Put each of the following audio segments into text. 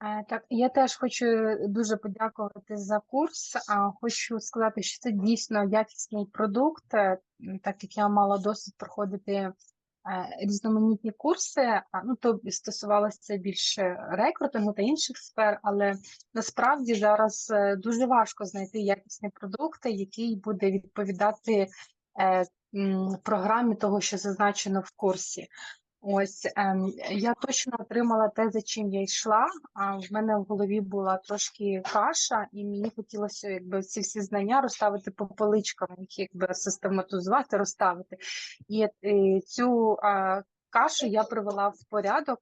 Е, Так, я теж хочу дуже подякувати за курс. Хочу сказати, що це дійсно якісний продукт, е, так як я мала досвід проходити е, різноманітні курси. Ну, то стосувалося більше рекрутингу та інших сфер, але насправді зараз е, дуже важко знайти якісний продукт, який буде відповідати е, програмі того, що зазначено в курсі. Ось ем, я точно отримала те, за чим я йшла. А в мене в голові була трошки каша, і мені хотілося якби ці всі знання розставити по поличкам, їх якби систематизувати, розставити. І е, цю а, кашу я привела в порядок,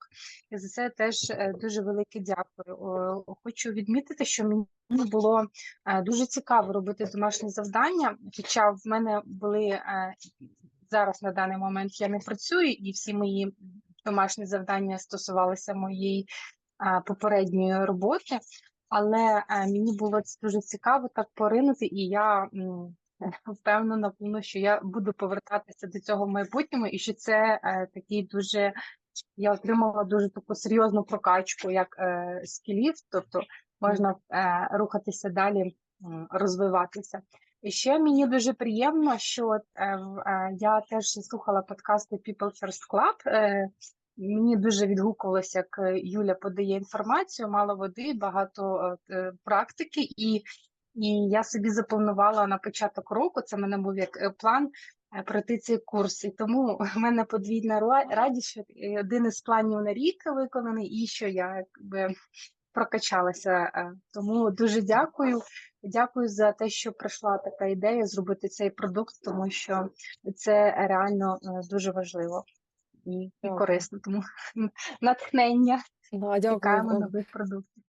і за це теж е, дуже велике дякую. О, Хочу відмітити, що мені було е, дуже цікаво робити домашні завдання, хоча в мене були зараз на даний момент я не працюю, і всі мої домашні завдання стосувалися моєї попередньої роботи, але а, мені було дуже цікаво так поринути, і я впевнена, що я буду повертатися до цього в майбутньому, і що це е, такий дуже. Я отримала дуже таку серйозну прокачку як е, скілів, тобто можна е, рухатися далі, розвиватися. І ще мені дуже приємно, що в- е, я теж слухала подкасти People First Club. Е, мені дуже відгукувалося, як Юля подає інформацію, мало води, багато е, практики, і, і я собі запланувала на початок року. Це в мене був як е, план е, пройти цей курс. І тому в мене подвійна радість, що один із планів на рік виконаний, і що я якби прокачалася. Е, Тому дуже дякую. Дякую за те, що прийшла така ідея зробити цей продукт, тому що це реально е, дуже важливо і, і корисно. Тому натхнення Да, дякую. чекаємо нових продуктів.